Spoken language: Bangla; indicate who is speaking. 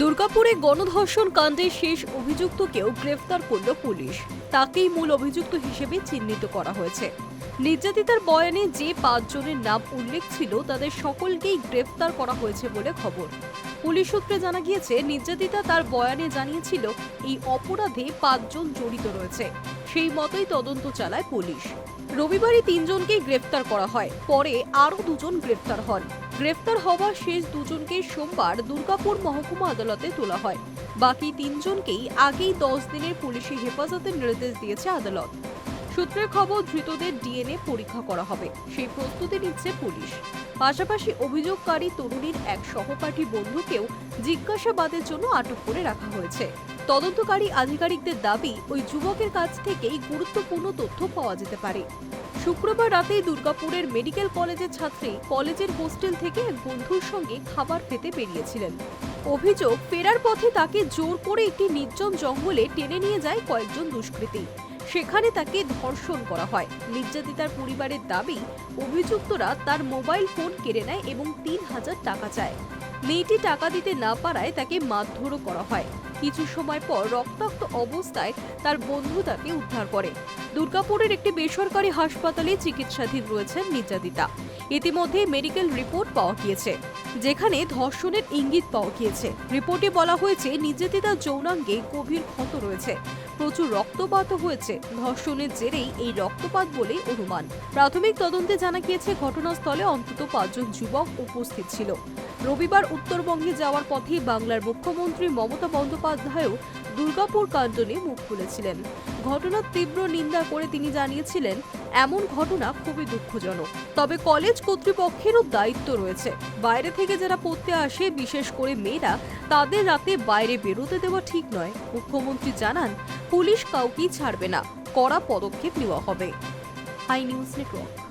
Speaker 1: দুর্গাপুরে গণধর্ষণ কাণ্ডে শেষ অভিযুক্তকেও গ্রেফতার করল পুলিশ। তাকেই মূল অভিযুক্ত হিসেবে চিহ্নিত করা হয়েছে। নির্যাতিতার বয়ানে যে পাঁচজনের নাম উল্লেখ ছিল, তাদের সকলকেই গ্রেফতার করা হয়েছে বলে খবর। পুলিশ সূত্রে জানা গিয়েছে, নির্যাতিতা তার বয়ানে জানিয়েছিল, এই অপরাধে পাঁচজন জড়িত রয়েছে। সেই মতোই তদন্ত চালায় পুলিশ। রবিবারই তিনজনকেই গ্রেফতার করা হয়। পরে আরও দুজন গ্রেফতার হন। গ্রেফতার হওয়া শেষ দুজনকে সোমবার দুর্গাপুর মহকুমা আদালতে তোলা হয়। বাকি তিনজনকেই আগেই দশ দিনের পুলিশি হেফাজতের নির্দেশ দিয়েছে আদালত। সূত্রের খবর, ধৃতদের ডিএনএ পরীক্ষা করা হবে। সেই প্রস্তুতি নিচ্ছে পুলিশ। পাশাপাশি অভিযোগকারী তরুণীর এক সহপাঠী বন্ধুকেও জিজ্ঞাসাবাদের জন্য আটক করে রাখা হয়েছে। তদন্তকারী আধিকারিকদের দাবি, ওই যুবকের কাছ থেকেই গুরুত্বপূর্ণ তথ্য পাওয়া যেতে পারে। শুক্রবার রাতে দুর্গাপুরের মেডিকেল কলেজের ছাত্রী কলেজের হোস্টেল থেকে এক বন্ধুর সঙ্গে খাবার খেতে বেরিয়েছিলেন। অভিযোগ, ফেরার পথে তাকে জোর করে একটি নির্জন জঙ্গলে টেনে নিয়ে যায় কয়েকজন দুষ্কৃতী। সেখানে তাকে ধর্ষণ করা হয়। নির্যাতিতার পরিবারের দাবি, অভিযুক্তরা তার মোবাইল ফোন কেড়ে নেয় এবং তিন হাজার টাকা চায়। মেয়েটি টাকা দিতে না পারায় তাকে মারধরও করা হয়। কিছু সময় পর রক্তাক্ত অবস্থায় তার বন্ধু তাকে উদ্ধার করে। দুর্গাপুরের একটি বেসরকারি হাসপাতালে চিকিৎসাধীন রয়েছেন নির্যাতিতা। ইতিমধ্যে মেডিকেল রিপোর্ট পাওয়া গিয়েছে, যেখানে ধর্ষণের ইঙ্গিত পাওয়া গিয়েছে। রিপোর্টে বলা হয়েছে, নির্যাতিতার যৌনাঙ্গে গভীর ক্ষত রয়েছে। প্রচুর রক্তপাতও হয়েছে। ধর্ষণের জেরেই এই রক্তপাত বলে অনুমান। প্রাথমিক তদন্তে জানা গিয়েছে, ঘটনাস্থলে অন্তত পাঁচজন যুবক উপস্থিত ছিল। রবিবার উত্তরবঙ্গে যাওয়ার পথে বাংলার মুখ্যমন্ত্রী মমতা বন্দ্যোপাধ্যায়ও দুর্গাপুর কাণ্ডনে মুখ খুলেছিলেন। ঘটনার তীব্র নিন্দা করে তিনি জানিয়েছিলেন, এমন ঘটনা খুবই দুঃখজনক। তবে কলেজ কর্তৃপক্ষেরও দায়িত্ব রয়েছে। বাইরে থেকে যারা পড়তে আসে, বিশেষ করে মেয়েরা, তাদের রাতে বাইরে বেরোতে দেওয়া ঠিক নয়। মুখ্যমন্ত্রী জানান, পুলিশ কাউকেই ছাড়বে না। কড়া পদক্ষেপ নেওয়া হবে। High news network.